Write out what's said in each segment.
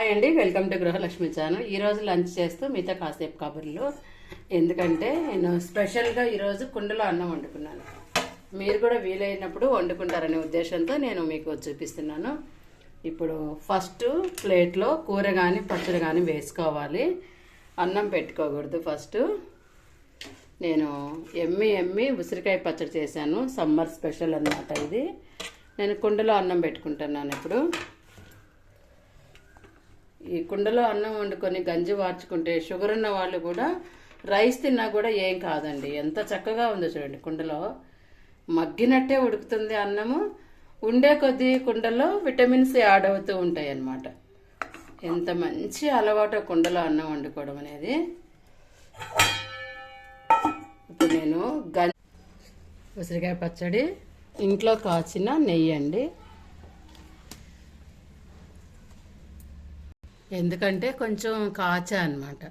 Hi అండి welcome to Gruhalakshmi channel ఈరోజు lunch చేస్తూ మీతో కాసేపు కబుర్లు. ఎందుకంటే నేను స్పెషల్గా ఈరోజు కుండలో అన్నం వండుకున్నాను. మీరు కూడా వీలైనప్పుడు వండుకుంటారనే ఉద్దేశంతో నేను మీకు చూపిస్తున్నాను. ఇప్పుడు ఫస్ట్ ప్లేట్లో కూర కానీ పచ్చడి కానీ వేసుకోవాలి. అన్నం పెట్టుకోకూడదు ఫస్ట్ నేను ఎమ్మి ఎమ్మి ఉసిరికాయ పచ్చడి చేశాను. సమ్మర్ స్పెషల్ అన్నమాట ఇది. నేను కుండలో అన్నం పెట్టుకుంటున్నాను ఇప్పుడు. ఈ కుండలో అన్నం వండుకొని గంజి వార్చుకుంటే షుగర్ ఉన్న వాళ్ళు కూడా రైస్ తిన్నా కూడా ఏం కాదండి. ఎంత చక్కగా ఉందో చూడండి. కుండలో మగ్గినట్టే ఉడుకుతుంది అన్నము. ఉండే కొద్దీ కుండలో విటమిన్స్ యాడ్ అవుతూ ఉంటాయి అన్నమాట ఎంత మంచి అలవాటు కుండలో అన్నం వండుకోవడం అనేది. ఇప్పుడు నేను గం ఉసిరికాయ పచ్చడి ఇంట్లో కాచిన నెయ్యి అండి. ఎందుకంటే కొంచెం కాచా అనమాట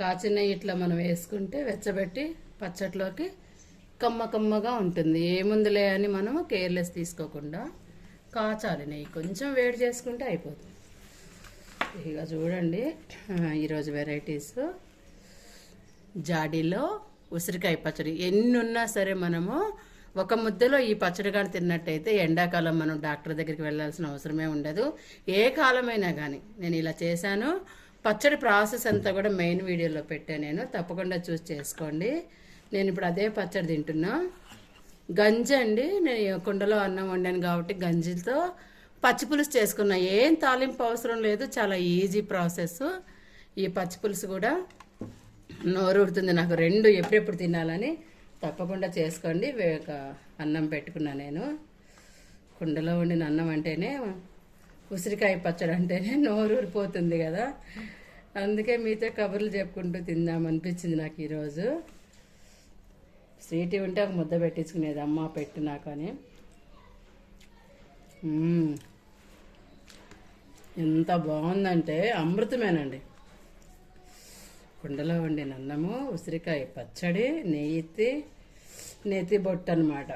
కాచిన నెయ్యి ఇట్లా మనం వేసుకుంటే వెచ్చబెట్టి పచ్చట్లోకి కమ్మ కమ్మగా ఉంటుంది. ఏముందిలే అని మనం కేర్లెస్ తీసుకోకుండా కాచాలి నెయ్యి. కొంచెం వేడి చేసుకుంటే అయిపోతుంది ఇక చూడండి ఈరోజు వెరైటీస్. జాడీలో ఉసిరికాయ పచ్చడి. ఎన్ని ఉన్నా సరే మనము ఒక ముద్దలో ఈ పచ్చడి తిన్నట్టయితే ఎండాకాలం మనం డాక్టర్ దగ్గరికి వెళ్ళాల్సిన అవసరమే ఉండదు. ఏ కాలమైనా కానీ నేను ఇలా చేశాను. పచ్చడి ప్రాసెస్ అంతా కూడా మెయిన్ వీడియోలో పెట్టాను నేను. తప్పకుండా చూసి చేసుకోండి. నేను ఇప్పుడు అదే పచ్చడి తింటున్నా. గంజి అండి. నేను కుండలో అన్నం వండాను కాబట్టి గంజితో పచ్చి పులుసు చేసుకున్నా. ఏం తాలింపు అవసరం లేదు. చాలా ఈజీ ప్రాసెస్. ఈ పచ్చి పులుసు కూడా నోరుడుతుంది నాకు రెండు ఎప్పుడెప్పుడు తినాలని. తప్పకుండా చేసుకోండి. అన్నం పెట్టుకున్నా నేను. కుండలో వండిన అన్నం అంటేనే ఉసిరికాయ పచ్చడి అంటేనే నోరు ఊరిపోతుంది కదా. అందుకే మీతో కబుర్లు చెప్పుకుంటూ తిందాం అనిపించింది నాకు ఈరోజు. స్వీట్ ఉంటే ఒక ముద్ద పెట్టించుకునేది అమ్మ పెట్టు నాకు అని. ఎంత బాగుందంటే అమృతమేనండి. కుండలో వండిన అన్నము ఉసిరికాయ పచ్చడి నెయ్యి నెత్తి బొట్టు అనమాట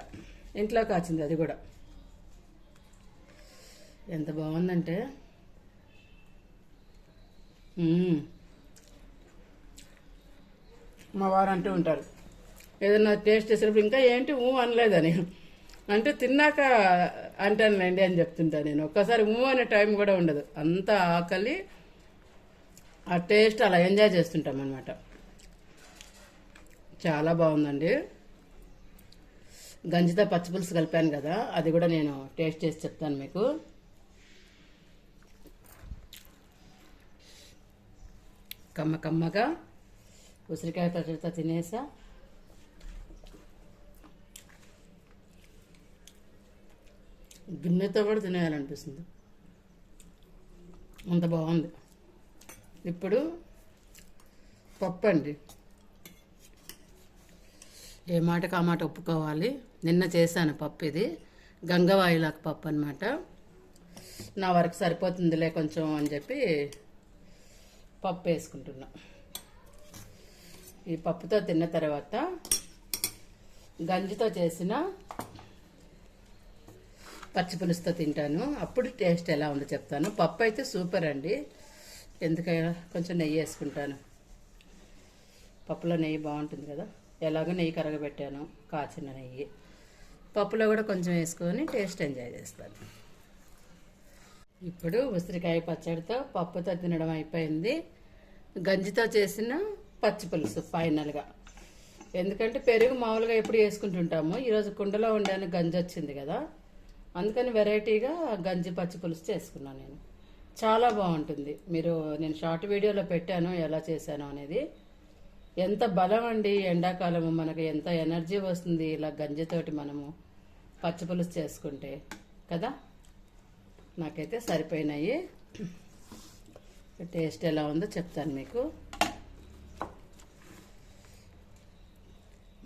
ఇంట్లో కాచింది అది కూడా. ఎంత బాగుందంటే. మా వారు అంటూ ఉంటారు. ఏదన్నా టేస్ట్ చేసినప్పుడు ఇంకా ఏంటి ఊ అనలేదని. అంటే తిన్నాక అంటానులేండి అని చెప్తుంటాను నేను. ఒక్కసారి ఊ అనే టైం కూడా ఉండదు. అంత ఆకలి ఆ టేస్ట్ అలా ఎంజాయ్ చేస్తుంటాం అనమాట చాలా బాగుందండి. గంజితో పచ్చిపులుసు కలిపాను కదా అది కూడా నేను టేస్ట్ చేసి చెప్తాను మీకు. కమ్మ కమ్మగా ఉసిరికాయ పచ్చడితో తినేసా. గిన్నెతో కూడా తినేయాలనిపిస్తుంది. అంత బాగుంది. ఇప్పుడు పప్పు అండి ఏ మాటకు ఆ మాట ఒప్పుకోవాలి. నిన్న చేశాను పప్పు ఇది. గంగవాయిలాకు పప్పు అనమాట నా వరకు సరిపోతుందిలే కొంచెం అని చెప్పి పప్పు వేసుకుంటున్నా. ఈ పప్పుతో తిన్న తర్వాత గంజితో చేసిన పచ్చి పులుసుతో తింటాను. అప్పుడు టేస్ట్ ఎలా ఉందో చెప్తాను. పప్పు అయితే సూపర్ అండి. ఎందుకైనా కొంచెం నెయ్యి వేసుకుంటాను. పప్పులో నెయ్యి బాగుంటుంది కదా? ఎలాగో నెయ్యి కరగబెట్టాను కాచిన నెయ్యి. పప్పులో కూడా కొంచెం వేసుకొని టేస్ట్ ఎంజాయ్ చేస్తాను. ఇప్పుడు ఉసిరికాయ పచ్చడితో పప్పుతో తినడం అయిపోయింది. గంజితో చేసిన పచ్చి పులుసు ఫైనల్గా ఎందుకంటే పెరుగు మామూలుగా ఎప్పుడు వేసుకుంటుంటాము. ఈరోజు కుండలో వండాను గంజి వచ్చింది కదా. అందుకని వెరైటీగా గంజి పచ్చి పులుసు చేసుకున్నాను నేను. చాలా బాగుంటుంది. మీరు నేను షార్ట్ వీడియోలో పెట్టాను ఎలా చేశాను అనేది. ఎంత బలం అండి ఎండాకాలము. మనకు ఎంత ఎనర్జీ వస్తుంది ఇలా గంజితోటి మనము పచ్చి పులుసు చేసుకుంటే. కదా? నాకైతే సరిపోయినాయి. టేస్ట్ ఎలా ఉందో చెప్తాను మీకు.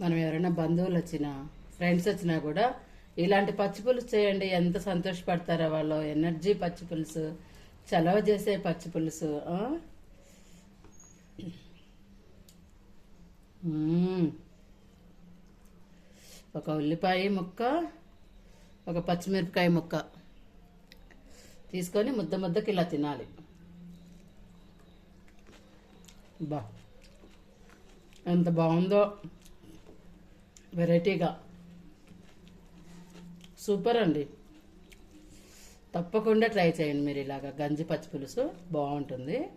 మనం ఎవరైనా బంధువులు వచ్చినా ఫ్రెండ్స్ వచ్చినా కూడా ఇలాంటి పచ్చి పులుసు చేయండి. ఎంత సంతోషపడతారో వాళ్ళు. ఎనర్జీ పచ్చి పులుసు చలవ చేసే పచ్చి పులుసు ఒక ఉల్లిపాయ ముక్క ఒక పచ్చిమిరపకాయ ముక్క తీసుకొని ముద్ద ముద్దకి ఇలా తినాలి. బా. ఎంత బాగుందో. వెరైటీగా. సూపర్ అండి. తప్పకుండా ట్రై చేయండి మీరు ఇలాగా గంజి పచ్చి పులుసు. బాగుంటుంది.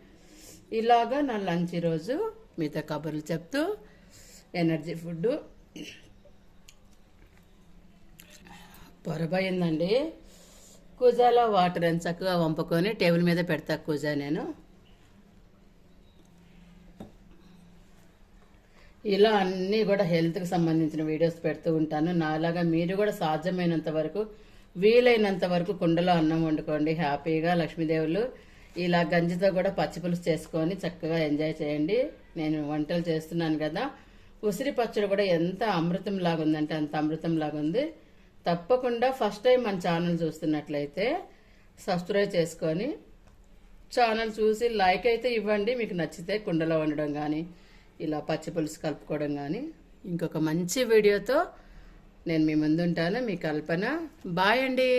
ఇలాగా నా లంచ్ ఈరోజు మీతో కబుర్లు చెప్తూ ఎనర్జీ ఫుడ్ పొరబోయిందండి కూజాలో వాటర్ అని చక్కగా వంపుకొని టేబుల్ మీద పెడతా కూజా నేను. ఇలా అన్నీ కూడా హెల్త్కి సంబంధించిన వీడియోస్ పెడుతూ ఉంటాను. నాలాగా మీరు కూడా సాధ్యమైనంత వరకు వీలైనంత వరకు కుండలో అన్నం వండుకోండి. హ్యాపీగా లక్ష్మీదేవులు ఇలా గంజితో కూడా పచ్చిపులుసు చేసుకొని చక్కగా ఎంజాయ్ చేయండి. నేను వంటలు చేస్తున్నాను కదా. ఉసిరి పచ్చడి కూడా ఎంత అమృతం లాగా ఉందంటే అంత అమృతం లాగా ఉంది. తప్పకుండా ఫస్ట్ టైం మన ఛానల్ చూస్తున్నట్లయితే సబ్స్క్రైబ్ చేసుకొని ఛానల్ చూసి లైక్ అయితే ఇవ్వండి. మీకు నచ్చితే కుండలో వండడం కానీ ఇలా పచ్చి పులుసు కలుపుకోవడం కానీ ఇంకొక మంచి వీడియోతో నేను మీ ముందుంటాను. మీ కల్పన. బాయ్ అండి.